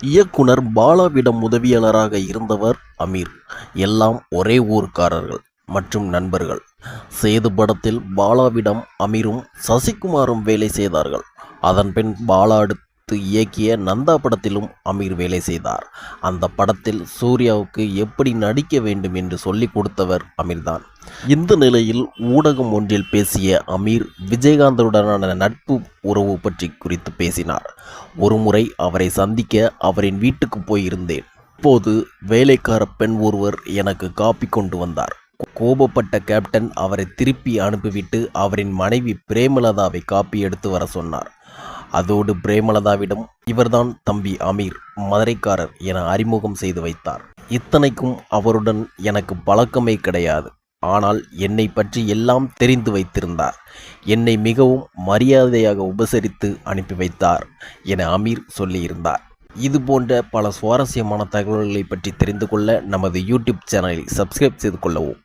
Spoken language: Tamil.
இயக்குனர் பாலாவிடம் உதவியாளராக இருந்தவர் அமீர். எல்லாம் ஒரே ஊர்க்காரர்கள் மற்றும் நண்பர்கள். சேது படத்தில் பாலாவிடம் அமீரும் சசிகுமாரும் வேலை செய்தார்கள். அதன்பின் பாலா அடுத்து இயக்கிய நந்தா படத்திலும் அமீர் வேலை செய்தார். அந்த படத்தில் சூர்யாவுக்கு எப்படி நடிக்க வேண்டும் என்று சொல்லிக் கொடுத்தவர் அமீர்தான். இந்த நிலையில் ஊடகம் ஒன்றில் பேசிய அமீர் விஜயகாந்தருடனான நட்பு உறவு பற்றி குறித்து பேசினார். ஒருமுறை அவரை சந்திக்க அவரின் வீட்டுக்கு போயிருந்தேன். அப்போது வேலைக்கார பெண் ஒருவர் எனக்கு காப்பி கொண்டு வந்தார். கோபப்பட்ட கேப்டன் அவரை திருப்பி அனுப்பிவிட்டு அவரின் மனைவி பிரேமலதாவை காப்பி எடுத்து வர சொன்னார். அதோடு பிரேமலதாவிடம் இவர்தான் தம்பி அமீர் மதுரைக்காரர் என அறிமுகம் செய்து வைத்தார். இத்தனைக்கும் அவருடன் எனக்கு பழக்கமே கிடையாது. ஆனால் என்னை பற்றி எல்லாம் தெரிந்து வைத்திருந்தார். என்னை மிகவும் மரியாதையாக உபசரித்து அனுப்பி வைத்தார் என அமீர் சொல்லியிருந்தார். இது போன்ற பல சுவாரஸ்யமான தகவல்களை பற்றி தெரிந்து கொள்ள நமது யூடியூப் சேனலை சப்ஸ்கிரைப் செய்து கொள்ளவும்.